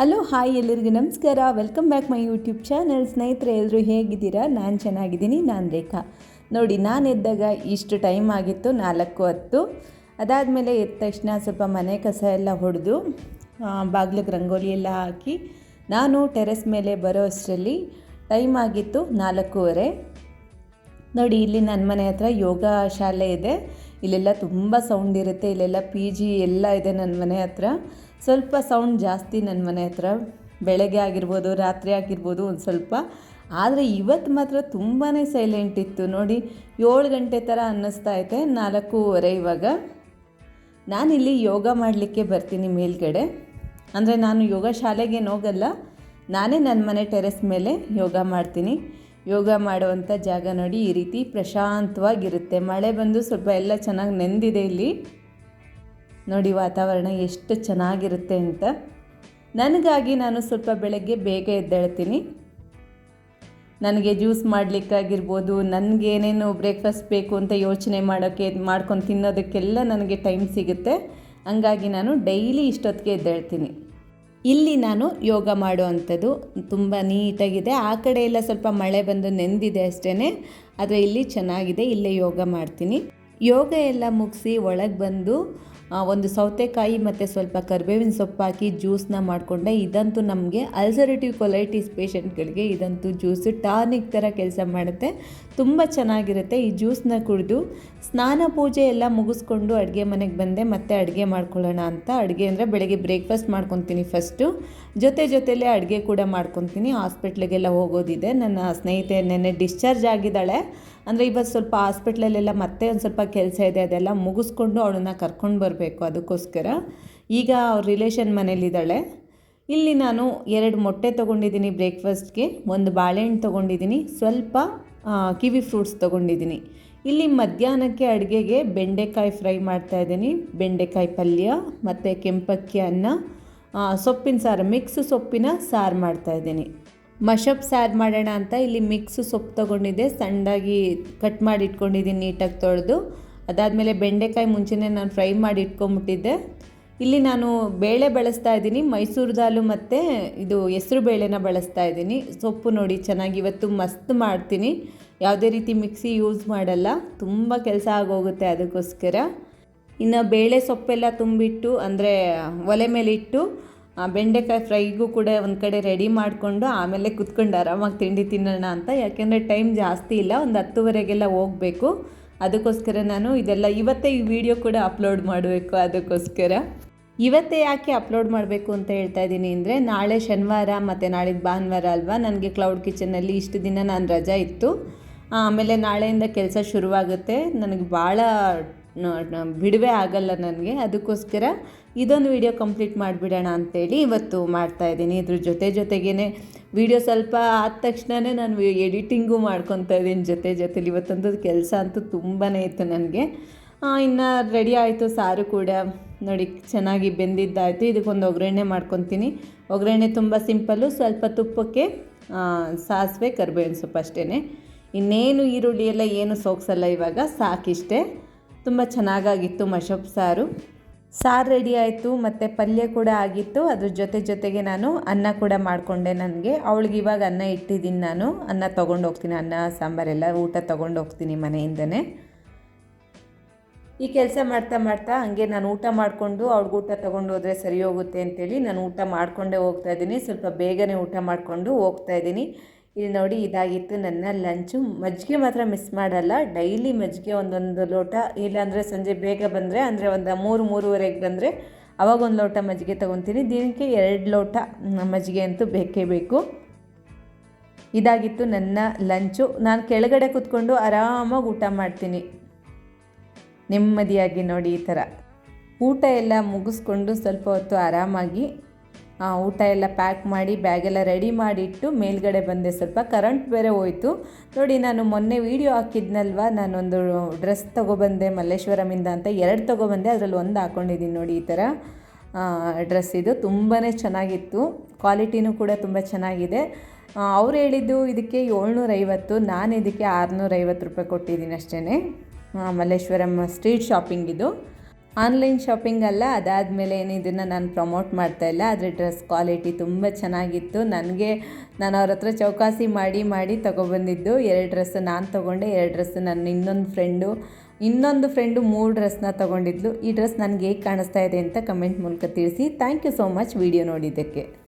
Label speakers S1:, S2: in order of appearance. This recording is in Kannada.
S1: ಹಲೋ, ಹಾಯ್ ಎಲ್ಲರಿಗೂ ನಮಸ್ಕಾರ. Welcome back my YouTube channel ಸ್ನೇಹಿತರೆ ಎಲ್ಲರೂ ಹೇಗಿದ್ದೀರಾ? ನಾನು ಚೆನ್ನಾಗಿದ್ದೀನಿ. ನಾನು ರೇಖಾ. ನೋಡಿ, ನಾನು ಎದ್ದಾಗ ಇಷ್ಟು ಟೈಮ್ ಆಗಿತ್ತು, ನಾಲ್ಕು ಹತ್ತು. ಅದಾದಮೇಲೆ ಎದ್ದ ತಕ್ಷಣ ಸ್ವಲ್ಪ ಮನೆ ಕಸ ಎಲ್ಲ ಹೊಡೆದು ಬಾಗಿಲಿಗೆ ರಂಗೋಲಿ ಎಲ್ಲ ಹಾಕಿ, ನಾನು ಟೆರೆಸ್ ಮೇಲೆ ಬರೋ ಅಷ್ಟರಲ್ಲಿ ಟೈಮ್ ಆಗಿತ್ತು, ನಾಲ್ಕೂವರೆ. ನೋಡಿ, ಇಲ್ಲಿ ನನ್ನ ಮನೆ ಹತ್ರ ಯೋಗ ಶಾಲೆ ಇದೆ. ಇಲ್ಲೆಲ್ಲ ತುಂಬ ಸೌಂಡ್ ಇರುತ್ತೆ. ಇಲ್ಲೆಲ್ಲ ಪಿ ಜಿ ಎಲ್ಲ ಇದೆ ನನ್ನ ಮನೆ ಹತ್ರ. ಸ್ವಲ್ಪ ಸೌಂಡ್ ಜಾಸ್ತಿ ನನ್ನ ಮನೆ ಹತ್ರ. ಬೆಳಗ್ಗೆ ಆಗಿರ್ಬೋದು, ರಾತ್ರಿ ಆಗಿರ್ಬೋದು ಒಂದು ಸ್ವಲ್ಪ. ಆದರೆ ಇವತ್ತು ಮಾತ್ರ ತುಂಬಾ ಸೈಲೆಂಟ್ ಇತ್ತು. ನೋಡಿ, ಏಳು ಗಂಟೆ ಥರ ಅನ್ನಿಸ್ತಾ ಐತೆ, ನಾಲ್ಕೂವರೆ ಇವಾಗ. ನಾನಿಲ್ಲಿ ಯೋಗ ಮಾಡಲಿಕ್ಕೆ ಬರ್ತೀನಿ ಮೇಲ್ಗಡೆ. ಅಂದರೆ ನಾನು ಯೋಗ ಶಾಲೆಗೇನು ಹೋಗಲ್ಲ. ನಾನೇ ನನ್ನ ಮನೆ ಟೆರೆಸ್ ಮೇಲೆ ಯೋಗ ಮಾಡ್ತೀನಿ. ಯೋಗ ಮಾಡುವಂಥ ಜಾಗ ನೋಡಿ ಈ ರೀತಿ ಪ್ರಶಾಂತವಾಗಿರುತ್ತೆ. ಮಳೆ ಬಂದು ಸ್ವಲ್ಪ ಎಲ್ಲ ಚೆನ್ನಾಗಿ ನೆಂದಿದೆ ಇಲ್ಲಿ. ನೋಡಿ, ವಾತಾವರಣ ಎಷ್ಟು ಚೆನ್ನಾಗಿರುತ್ತೆ ಅಂತ. ನನಗಾಗಿ ನಾನು ಸ್ವಲ್ಪ ಬೆಳಗ್ಗೆ ಬೇಗ ಎದ್ದೇಳ್ತೀನಿ. ನನಗೆ ಜ್ಯೂಸ್ ಮಾಡಲಿಕ್ಕಾಗಿರ್ಬೋದು ನನಗೇನೇನು ಬ್ರೇಕ್ಫಾಸ್ಟ್ ಬೇಕು ಅಂತ ಯೋಚನೆ ಮಾಡೋಕ್ಕೆ ಮಾಡ್ಕೊಂಡು ತಿನ್ನೋದಕ್ಕೆಲ್ಲ ನನಗೆ ಟೈಮ್ ಸಿಗುತ್ತೆ. ಹಂಗಾಗಿ ನಾನು ಡೈಲಿ ಇಷ್ಟೊತ್ತಿಗೆ ಎದ್ದೇಳ್ತೀನಿ. ಇಲ್ಲಿ ನಾನು ಯೋಗ ಮಾಡುವಂಥದ್ದು ತುಂಬ ನೀಟಾಗಿದೆ. ಆ ಕಡೆ ಎಲ್ಲ ಸ್ವಲ್ಪ ಮಳೆ ಬಂದು ನೆಂದಿದೆ ಅಷ್ಟೇ ಆದರೆ ಇಲ್ಲಿ ಚೆನ್ನಾಗಿದೆ, ಇಲ್ಲೇ ಯೋಗ ಮಾಡ್ತೀನಿ. ಯೋಗ ಎಲ್ಲ ಮುಗಿಸಿ ಒಳಗೆ ಬಂದು ಒಂದು ಸೌತೆಕಾಯಿ ಮತ್ತು ಸ್ವಲ್ಪ ಕರಿಬೇವಿನ ಸೊಪ್ಪು ಹಾಕಿ ಜ್ಯೂಸನ್ನ ಮಾಡಿಕೊಂಡೆ. ಇದಂತೂ ನಮಗೆ ಅಲ್ಸರೇಟಿವ್ ಕೊಲೈಟಿಸ್ ಪೇಷಂಟ್ಗಳಿಗೆ ಇದಂತೂ ಜ್ಯೂಸು ಟಾನಿಕ್ ಥರ ಕೆಲಸ ಮಾಡುತ್ತೆ. ತುಂಬ ಚೆನ್ನಾಗಿರುತ್ತೆ ಈ ಜ್ಯೂಸನ್ನ ಕುಡಿದು. ಸ್ನಾನ ಪೂಜೆ ಎಲ್ಲ ಮುಗಿಸ್ಕೊಂಡು ಅಡುಗೆ ಮನೆಗೆ ಬಂದೆ, ಮತ್ತೆ ಅಡುಗೆ ಮಾಡ್ಕೊಳ್ಳೋಣ ಅಂತ. ಅಡುಗೆ ಅಂದರೆ ಬೆಳಗ್ಗೆ ಬ್ರೇಕ್ಫಾಸ್ಟ್ ಮಾಡ್ಕೊತೀನಿ ಫಸ್ಟು ಜೊತೆ ಜೊತೆಯಲ್ಲೇ ಅಡುಗೆ ಕೂಡ ಮಾಡ್ಕೊತೀನಿ. ಹಾಸ್ಪಿಟ್ಲಿಗೆಲ್ಲ ಹೋಗೋದಿದೆ. ನನ್ನ ಸ್ನೇಹಿತೆ ನೆನ್ನೆ ಡಿಸ್ಚಾರ್ಜ್ ಆಗಿದ್ದಾಳೆ. ಅಂದರೆ ಇವತ್ತು ಸ್ವಲ್ಪ ಹಾಸ್ಪಿಟ್ಲಲ್ಲೆಲ್ಲ ಮತ್ತೆ ಒಂದು ಸ್ವಲ್ಪ ಕೆಲಸ ಇದೆ, ಅದೆಲ್ಲ ಮುಗಿಸ್ಕೊಂಡು ಅವಳನ್ನ ಕರ್ಕೊಂಡು ಬರಬೇಕು ಅದಕ್ಕೋಸ್ಕರ. ಈಗ ಅವ್ರ ರಿಲೇಷನ್ ಮನೇಲಿದ್ದಾಳೆ. ಇಲ್ಲಿ ನಾನು ಎರಡು ಮೊಟ್ಟೆ ತೊಗೊಂಡಿದ್ದೀನಿ ಬ್ರೇಕ್ಫಾಸ್ಟ್ಗೆ ಒಂದು ಬಾಳೆಹಣ್ಣು ತೊಗೊಂಡಿದ್ದೀನಿ, ಸ್ವಲ್ಪ ಕಿವಿ ಫ್ರೂಟ್ಸ್ ತೊಗೊಂಡಿದ್ದೀನಿ. ಇಲ್ಲಿ ಮಧ್ಯಾಹ್ನಕ್ಕೆ ಅಡುಗೆಗೆ ಬೆಂಡೆಕಾಯಿ ಫ್ರೈ ಮಾಡ್ತಾ ಇದ್ದೀನಿ. ಬೆಂಡೆಕಾಯಿ ಪಲ್ಯ ಮತ್ತು ಕೆಂಪಕ್ಕಿ ಅನ್ನ ಸೊಪ್ಪಿನ ಸಾರು ಮಿಕ್ಸ್ ಸೊಪ್ಪಿನ ಸಾರು ಮಾಡ್ತಾಯಿದ್ದೀನಿ ಮಶಪ್ ಸಾರು ಮಾಡೋಣ ಅಂತ ಇಲ್ಲಿ ಮಿಕ್ಸ್ ಸೊಪ್ಪು ತೊಗೊಂಡಿದ್ದೆ, ಸಣ್ಣದಾಗಿ ಕಟ್ ಮಾಡಿ ಇಟ್ಕೊಂಡಿದ್ದೀನಿ ನೀಟಾಗಿ ತೊಳೆದು. ಅದಾದಮೇಲೆ ಬೆಂಡೆಕಾಯಿ ಮುಂಚೆನೇ ನಾನು ಫ್ರೈ ಮಾಡಿ ಇಟ್ಕೊಂಬಿಟ್ಟಿದ್ದೆ. ಇಲ್ಲಿ ನಾನು ಬೇಳೆ ಬಳಸ್ತಾ ಇದ್ದೀನಿ, ಮೈಸೂರು ದಾಲು ಮತ್ತು ಇದು ಹೆಸರು ಬೇಳೆನ ಬಳಸ್ತಾ ಇದ್ದೀನಿ. ಸೊಪ್ಪು ನೋಡಿ, ಚೆನ್ನಾಗಿ ಇವತ್ತು ಮಸ್ತ್ ಮಾಡ್ತೀನಿ. ಯಾವುದೇ ರೀತಿ ಮಿಕ್ಸಿ ಯೂಸ್ ಮಾಡಲ್ಲ, ತುಂಬ ಕೆಲಸ ಆಗೋಗುತ್ತೆ ಅದಕ್ಕೋಸ್ಕರ. ಇನ್ನು ಬೇಳೆ ಸೊಪ್ಪೆಲ್ಲ ತುಂಬಿಟ್ಟು, ಅಂದರೆ ಒಲೆ ಮೇಲೆ ಇಟ್ಟು ಬೆಂಡೆಕಾಯಿ ಫ್ರೈಗೂ ಕೂಡ ಒಂದು ಕಡೆ ರೆಡಿ ಮಾಡಿಕೊಂಡು ಆಮೇಲೆ ಕುತ್ಕೊಂಡು ಆರಾಮಾಗಿ ತಿಂಡಿ ತಿನ್ನೋಣ ಅಂತ. ಯಾಕೆಂದರೆ ಟೈಮ್ ಜಾಸ್ತಿ ಇಲ್ಲ, ಒಂದು ಹತ್ತುವರೆಗೆಲ್ಲ ಹೋಗಬೇಕು. ಅದಕ್ಕೋಸ್ಕರ ನಾನು ಇದೆಲ್ಲ, ಇವತ್ತೇ ಈ ವಿಡಿಯೋ ಕೂಡ ಅಪ್ಲೋಡ್ ಮಾಡಬೇಕು ಅದಕ್ಕೋಸ್ಕರ. ಇವತ್ತೇ ಯಾಕೆ ಅಪ್ಲೋಡ್ ಮಾಡಬೇಕು ಅಂತ ಹೇಳ್ತಾ ಇದ್ದೀನಿ ಅಂದರೆ, ನಾಳೆ ಶನಿವಾರ ಮತ್ತು ನಾಳಿದ್ದು ಭಾನುವಾರ ಅಲ್ವಾ, ನನಗೆ ಕ್ಲೌಡ್ ಕಿಚನಲ್ಲಿ ಇಷ್ಟು ದಿನ ನಾನು ರಜಾ ಇತ್ತು. ಆಮೇಲೆ ನಾಳೆಯಿಂದ ಕೆಲಸ ಶುರುವಾಗುತ್ತೆ. ನನಗೆ ಭಾಳ ಬಿಡುವೆ ಆಗಲ್ಲ ನನಗೆ. ಅದಕ್ಕೋಸ್ಕರ ಇದೊಂದು ವಿಡಿಯೋ ಕಂಪ್ಲೀಟ್ ಮಾಡಿಬಿಡೋಣ ಅಂತೇಳಿ ಇವತ್ತು ಮಾಡ್ತಾಯಿದ್ದೀನಿ ಇದ್ರ ಜೊತೆ ಜೊತೆಗೇ ವಿಡಿಯೋ ಸ್ವಲ್ಪ ಆದ ತಕ್ಷಣವೇ ನಾನು ಎಡಿಟಿಂಗು ಮಾಡ್ಕೊತಾ ಇದ್ದೀನಿ. ಜೊತೆ ಜೊತೇಲಿ ಇವತ್ತೊಂದು ಕೆಲಸ ಅಂತೂ ತುಂಬಾ ಇತ್ತು ನನಗೆ. ಇನ್ನು ರೆಡಿ ಆಯಿತು. ಸಾರು ಕೂಡ ನೋಡಿ ಚೆನ್ನಾಗಿ ಬೆಂದಿದ್ದಾಯಿತು. ಇದಕ್ಕೊಂದು ಒಗ್ಗರಣೆ ಮಾಡ್ಕೊತೀನಿ. ಒಗ್ಗರಣೆ ತುಂಬ ಸಿಂಪಲ್ಲು ಸ್ವಲ್ಪ ತುಪ್ಪಕ್ಕೆ ಸಾಸಿವೆ, ಕರಿಬೇವಿನ ಸೊಪ್ಪು ಅಷ್ಟೇ ಇನ್ನೇನು ಈರುಳ್ಳಿ ಎಲ್ಲ ಏನು ಸೋಗ್ಸಲ್ಲ ಇವಾಗ. ಸಾಕಿಷ್ಟೇ. ತುಂಬ ಚೆನ್ನಾಗಾಗಿತ್ತು ಮಶೊಪ್ ಸಾರು. ಸಾರು ರೆಡಿ ಆಯಿತು, ಮತ್ತು ಪಲ್ಯ ಕೂಡ ಆಗಿತ್ತು. ಅದ್ರ ಜೊತೆ ಜೊತೆಗೆ ನಾನು ಅನ್ನ ಕೂಡ ಮಾಡಿಕೊಂಡೆ ನನಗೆ. ಅವಳಿಗೆ ಇವಾಗ ಅನ್ನ ಇಟ್ಟಿದ್ದೀನಿ ನಾನು. ಅನ್ನ ತೊಗೊಂಡು ಹೋಗ್ತೀನಿ. ಅನ್ನ ಸಾಂಬಾರೆಲ್ಲ ಊಟ ತೊಗೊಂಡು ಹೋಗ್ತೀನಿ ಮನೆಯಿಂದನೇ. ಈ ಕೆಲಸ ಮಾಡ್ತಾ ಮಾಡ್ತಾ ಹಂಗೆ ನಾನು ಊಟ ಮಾಡಿಕೊಂಡು, ಅವ್ಳಿಗೆ ಊಟ ತೊಗೊಂಡು ಹೋದರೆ ಸರಿ ಹೋಗುತ್ತೆ ಅಂತೇಳಿ ನಾನು ಊಟ ಮಾಡಿಕೊಂಡೇ ಹೋಗ್ತಾ ಇದ್ದೀನಿ. ಸ್ವಲ್ಪ ಬೇಗನೆ ಊಟ ಮಾಡಿಕೊಂಡು ಹೋಗ್ತಾ ಇದ್ದೀನಿ. ಇಲ್ಲಿ ನೋಡಿ ಇದಾಗಿತ್ತು ನನ್ನ ಲಂಚು. ಮಜ್ಜಿಗೆ ಮಾತ್ರ ಮಿಸ್ ಮಾಡಲ್ಲ. ಡೈಲಿ ಮಜ್ಜಿಗೆ ಒಂದೊಂದು ಲೋಟ. ಇಲ್ಲಾಂದರೆ ಸಂಜೆ ಬೇಗ ಬಂದರೆ, ಅಂದರೆ ಒಂದು ಮೂರು, ಮೂರುವರೆಗೆ ಬಂದರೆ ಅವಾಗ ಒಂದು ಲೋಟ ಮಜ್ಜಿಗೆ ತೊಗೊತೀನಿ. ದಿನಕ್ಕೆ ಎರಡು ಲೋಟ ಮಜ್ಜಿಗೆ ಅಂತೂ ಬೇಕೇ ಬೇಕು. ಇದಾಗಿತ್ತು ನನ್ನ ಲಂಚು. ನಾನು ಕೆಳಗಡೆ ಕೂತ್ಕೊಂಡು ಆರಾಮಾಗಿ ಊಟ ಮಾಡ್ತೀನಿ. ನೆಮ್ಮದಿಯಾಗಿ ನೋಡಿ ಈ ಥರ ಊಟ ಎಲ್ಲ ಮುಗಿಸ್ಕೊಂಡು ಸ್ವಲ್ಪ ಹೊತ್ತು ಆರಾಮಾಗಿ ಊಟ ಎಲ್ಲ ಪ್ಯಾಕ್ ಮಾಡಿ ಬ್ಯಾಗೆಲ್ಲ ರೆಡಿ ಮಾಡಿಟ್ಟು ಮೇಲ್ಗಡೆ ಬಂದೆ. ಸ್ವಲ್ಪ ಕರೆಂಟ್ ಬೇರೆ ಹೋಯಿತು. ನೋಡಿ, ನಾನು ಮೊನ್ನೆ ವೀಡಿಯೋ ಹಾಕಿದ್ನಲ್ವ? ನಾನೊಂದು ಡ್ರೆಸ್ ತೊಗೊಬಂದೆ, ಮಲ್ಲೇಶ್ವರಮಿಂದ ಅಂತ. ಎರಡು ತೊಗೊಬಂದೆ, ಅದರಲ್ಲಿ ಒಂದು ಹಾಕ್ಕೊಂಡಿದ್ದೀನಿ ನೋಡಿ ಈ ಥರ. ಡ್ರೆಸ್ ಇದು ತುಂಬಾ ಚೆನ್ನಾಗಿತ್ತು. ಕ್ವಾಲಿಟಿನೂ ಕೂಡ ತುಂಬ ಚೆನ್ನಾಗಿದೆ. ಅವ್ರು ಹೇಳಿದ್ದು ಇದಕ್ಕೆ ಏಳ್ನೂರೈವತ್ತು, ನಾನು ಇದಕ್ಕೆ ಆರುನೂರೈವತ್ತು ರೂಪಾಯಿ ಕೊಟ್ಟಿದ್ದೀನಿ ಅಷ್ಟೇ ಮಲ್ಲೇಶ್ವರಂ ಸ್ಟ್ರೀಟ್ ಶಾಪಿಂಗ್ ಇದು. ಆನ್ಲೈನ್ ಶಾಪಿಂಗ್ ಅಲ್ಲ, ಅದಾದಮೇಲೆ ಏನು ಇದನ್ನು ನಾನು ಪ್ರಮೋಟ್ ಮಾಡ್ತಾ ಇಲ್ಲ. ಆದರೆ ಡ್ರೆಸ್ ಕ್ವಾಲಿಟಿ ತುಂಬ ಚೆನ್ನಾಗಿತ್ತು. ನನಗೆ ನಾನು ಅವ್ರ ಹತ್ರ ಚೌಕಾಸಿ ಮಾಡಿ ಮಾಡಿ ತೊಗೊಬಂದಿದ್ದು. ಎರಡು ಡ್ರೆಸ್ ನಾನು ತೊಗೊಂಡೆ, ಎರಡು ಡ್ರೆಸ್ ನನ್ನ ಇನ್ನೊಂದು ಫ್ರೆಂಡು ಇನ್ನೊಂದು ಫ್ರೆಂಡು ಮೂರು ಡ್ರೆಸ್ನ ತೊಗೊಂಡಿದ್ಲು. ಈ ಡ್ರೆಸ್ ನನಗೆ ಹೇಗೆ ಕಾಣಿಸ್ತಾ ಇದೆ ಅಂತ ಕಮೆಂಟ್ ಮೂಲಕ ತಿಳಿಸಿ. Thank you so much video ನೋಡಿದ್ದಕ್ಕೆ.